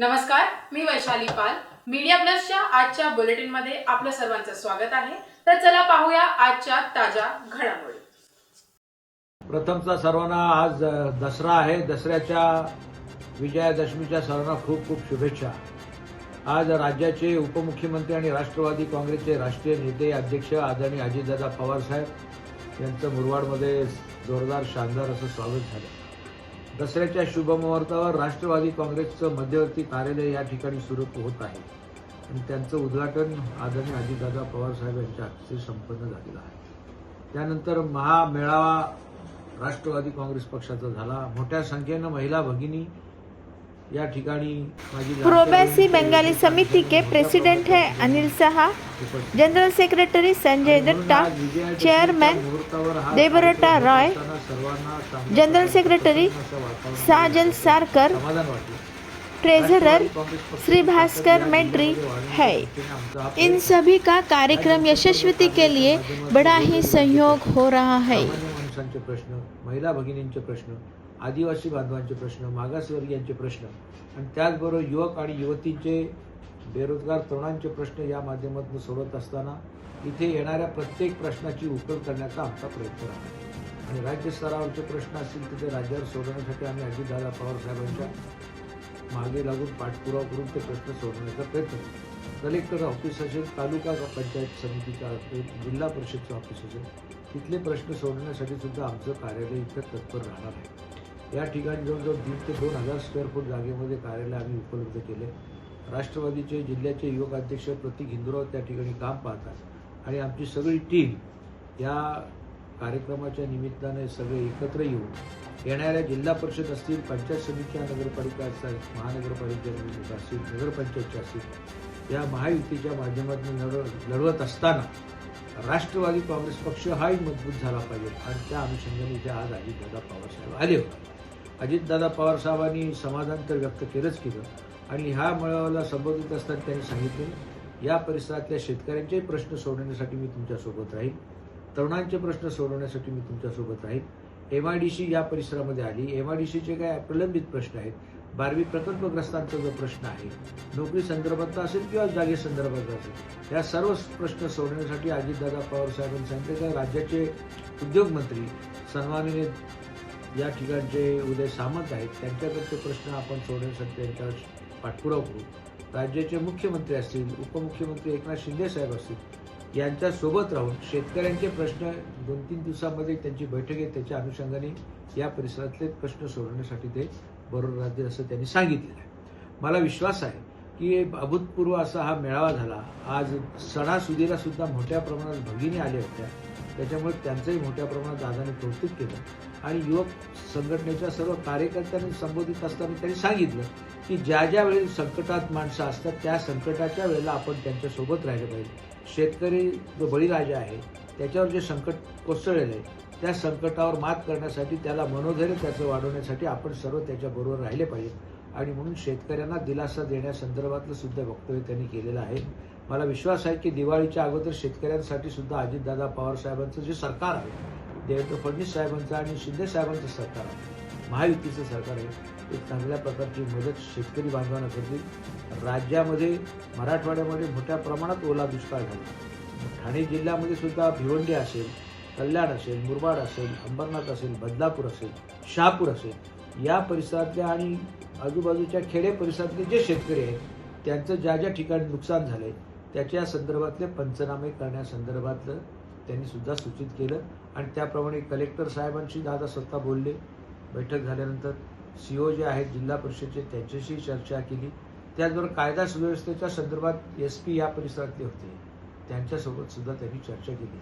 नमस्कार मी वैशाली पाल. मीडिया प्लसच्या आजच्या बुलेटिनमध्ये आपलं सर्वांचं स्वागत आहे. तर चला पाहूया आजच्या ताज्या घडामोडी. प्रथमचा सर्वांना आज दसरा आहे. दसऱ्याच्या विजयादशमीच्या सर्वांना खूप खूप शुभेच्छा. आज राज्याचे उपमुख्यमंत्री आणि राष्ट्रवादी काँग्रेसचे राष्ट्रीय नेते अध्यक्ष आदरणीय अजितदादा पवार साहेब यांचं मुरवाडमध्ये जोरदार शानदार असं स्वागत झालं. दसऱ्याच्या शुभमुहूर्तावर राष्ट्रवादी काँग्रेसचं मध्यवर्ती कार्यालय या ठिकाणी सुरू होत आहे. आणि त्यांचं उद्घाटन आदरणीय अजितदादा पवार साहेब यांच्या हस्ते संपन्न झालेलं आहे. त्यानंतर महामेळावा राष्ट्रवादी काँग्रेस पक्षाचा झाला. मोठ्या संख्येनं महिला भगिनी या ठिकाणी माझी प्रोबेसी बंगाली समिति के प्रेसिडेंट है Anil Saha general secretary Sanjay Dutta chairman Debrata Roy general secretary Sajal Sarkar treasurer Shri Bhaskar Maitra है। इन सभी का कार्यक्रम यशस्वी के लिए बड़ा ही सहयोग हो रहा है। प्रश्न महिला भगिनींचे प्रश्न आदिवासी बांधवांचे प्रश्न मागासवर्गीयांचे प्रश्न आणि त्याचबरोबर युवक आणि युवतींचे बेरोजगार तरुणांचे प्रश्न या माध्यमातून सोडवत असताना इथे येणाऱ्या प्रत्येक प्रश्नाची उकल करण्याचा आमचा प्रयत्न राहणार आणि राज्य स्तरावरचे प्रश्न असतील तर ते राज्यावर सोडवण्यासाठी आम्ही अजितदादा पवार साहेबांच्या मागे लागून पाठपुरावा करून ते प्रश्न सोडवण्याचा प्रयत्न कलेक्टर ऑफिस असेल तालुका पंचायत समितीचा असेल जिल्हा परिषदचं ऑफिस असेल तिथले प्रश्न सोडवण्यासाठी सुद्धा आमचं कार्यालय इथं तत्पर राहणार आहे. या ठिकाणी जवळजवळ दीड ते दोन हजार स्क्वेअर फूट जागेमध्ये कार्यालय आम्ही उपलब्ध केले. राष्ट्रवादीचे जिल्ह्याचे युवक अध्यक्ष प्रतीक हिंदुराव त्या ठिकाणी काम पाहतात. आणि आमची सगळी टीम या कार्यक्रमाच्या निमित्ताने सगळे एकत्र येऊन येणाऱ्या जिल्हा परिषद असतील पंचायत समित्या नगरपालिका असतील महानगरपालिका असतील नगरपंचायतच्या असतील या महायुतीच्या माध्यमातून लढ लढवत असताना राष्ट्रवादी काँग्रेस पक्ष हाही मजबूत झाला पाहिजे. आणि त्या अनुषंगाने इथे आज अजितदादा पवारसाहेब आले होते. अजितदादा पवारसाहेबांनी समाधान तर व्यक्त केलंच केलं. आणि ह्या मेळाव्याला संबोधित असताना त्यांनी सांगितले या परिसरातल्या शेतकऱ्यांचेही प्रश्न सोडवण्यासाठी मी तुमच्यासोबत राहील तरुणांचे प्रश्न सोडवण्यासाठी मी तुमच्यासोबत राहील एम आय डी सी या परिसरामध्ये आली. एम आय डी सीचे काय प्रलंबित प्रश्न आहेत? बारवी प्रकल्पग्रस्तांचा जो प्रश्न आहे नोकरी संदर्भातला असेल किंवा जागे संदर्भातला असेल या सर्व प्रश्न सोडवण्यासाठी अजितदादा पवार साहेबांनी सांगितले. का राज्याचे उद्योगमंत्री सन्माननीय या ठिकाणचे उदय सामंत आहेत त्यांच्याकडचे प्रश्न आपण सोडवण्यासाठी त्यांच्यावर पाठपुरावा करू. राज्याचे मुख्यमंत्री असतील उपमुख्यमंत्री एकनाथ शिंदे साहेब असतील यांच्यासोबत राहून शेतकऱ्यांचे प्रश्न दोन तीन दिवसामध्ये त्यांची बैठक आहे त्याच्या अनुषंगाने या परिसरातले प्रश्न सोडवण्यासाठी ते बरोबर राहतील असं त्यांनी सांगितलेलं आहे. मला विश्वास आहे की अभूतपूर्व असा हा मेळावा झाला. आज सणासुदीला सुद्धा मोठ्या प्रमाणात भगिनी आल्या होत्या. त्याच्यामुळे त्यांचंही मोठ्या प्रमाणात दादाने कौतुक केलं. आणि युवक संघटनेच्या सर्व कार्यकर्त्यांनी संबोधित असताना त्यांनी सांगितलं की ज्या ज्या वेळी संकटात माणसं असतात त्या संकटाच्या वेळेला आपण त्यांच्यासोबत राहिलं पाहिजे. शेतकरी जो बळीराजा आहे त्याच्यावर जे संकट कोसळलेलं आहे त्या संकटावर मात करण्यासाठी त्याला मनोधैर्य त्याचं वाढवण्यासाठी आपण सर्व त्याच्याबरोबर राहिले पाहिजे. आणि म्हणून शेतकऱ्यांना दिलासा देण्यासंदर्भातलं सुद्धा वक्तव्य त्यांनी केलेलं आहे. मला विश्वास आहे की दिवाळीच्या अगोदर शेतकऱ्यांसाठी सुद्धा अजितदादा पवार साहेबांचं जे सरकार आहे देवेंद्र फडणवीस साहेबांचं आणि शिंदे साहेबांचं सरकार आहे महायुतीचं सरकार आहे एक चांगल्या प्रकारची मदत शेतकरी बांधवांना करतील. राज्यामध्ये मराठवाड्यामध्ये मोठ्या प्रमाणात ओला दुष्काळ झाला. ठाणे जिल्ह्यामध्ये सुद्धा भिवंडी असेल कल्याण असेल मुरबाड असेल अंबरनाथ असेल बदलापूर असेल शहापूर असेल या परिसरातल्या आणि आजूबाजूच्या खेडे परिसरातले जे शेतकरी आहेत त्यांचं ज्या ज्या ठिकाणी नुकसान झालं आहे त्याच्या संदर्भातले पंचनामे करण्यासंदर्भातलं त्यांनी सुद्धा सूचित केलं. आणि त्याप्रमाणे कलेक्टर साहेबांशी दादा स्वतः बोलले. बैठक झाल्यानंतर सी ओ जे आहेत जिल्हा परिषदचे त्यांच्याशी चर्चा केली. त्याचबरोबर कायदा सुव्यवस्थेच्या संदर्भात एस पी या परिसरातले होते. त्यांच्यासोबत सुद्धा त्यांनी चर्चा केली.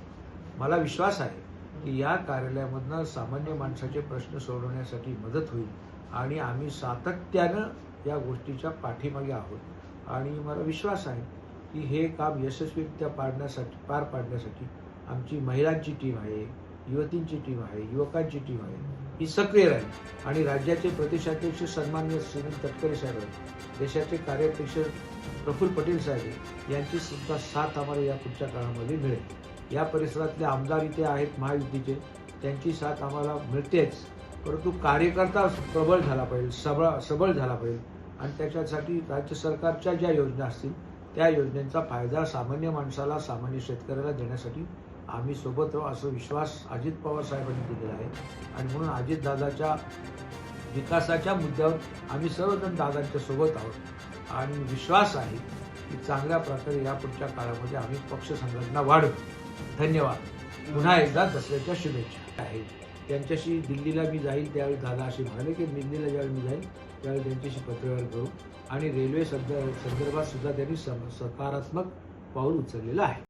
मला विश्वास आहे की या कार्यालयामधनं सामान्य माणसाचे प्रश्न सोडवण्यासाठी मदत होईल. आणि आम्ही सातत्यानं या गोष्टीच्या पाठीमागे आहोत. आणि मला विश्वास आहे की हे काम यशस्वीरित्या पाडण्यासाठी पार पाडण्यासाठी आमची महिलांची टीम आहे युवतींची टीम आहे युवकांची टीम आहे. ही सक्रिय राहील. आणि राज्याचे प्रदेशाध्यक्ष सन्मान्य सुनील तटकरे साहेब आहेत. देशाचे कार्याध्यक्ष प्रफुल्ल पटेल साहेब यांची सुद्धा साथ आम्हाला या पुढच्या काळामध्ये मिळेल. या परिसरातले आमदार इथे आहेत महायुतीचे. त्यांची साथ आम्हाला मिळतेच. परंतु कार्यकर्ता प्रबळ झाला पाहिजे सबळ सबळ झाला पाहिजे. आणि त्याच्यासाठी राज्य सरकारच्या ज्या योजना असतील त्या योजनेचा फायदा सामान्य माणसाला सामान्य शेतकऱ्याला देण्यासाठी आम्ही सोबत राहू असं विश्वास अजित पवार साहेबांनी दिलेला आहे. आणि म्हणून अजितदादाच्या विकासाच्या मुद्द्यावर आम्ही सर्वजण दादांच्या सोबत आहोत. आणि विश्वास आहे की चांगल्या प्रकारे या पुढच्या काळामध्ये आम्ही पक्ष संघटना वाढवू. धन्यवाद. पुन्हा एकदा दसऱ्याच्या शुभेच्छा आहे. त्यांच्याशी दिल्लीला मी जाईल त्यावेळी दादा असे म्हणाले की दिल्लीला ज्यावेळी मी जाईल त्यावेळी त्यांच्याशी पत्रव्यवहार करू. आणि रेल्वे संदर्भात सुद्धा त्यांनी सकारात्मक पाऊल उचललेलं आहे.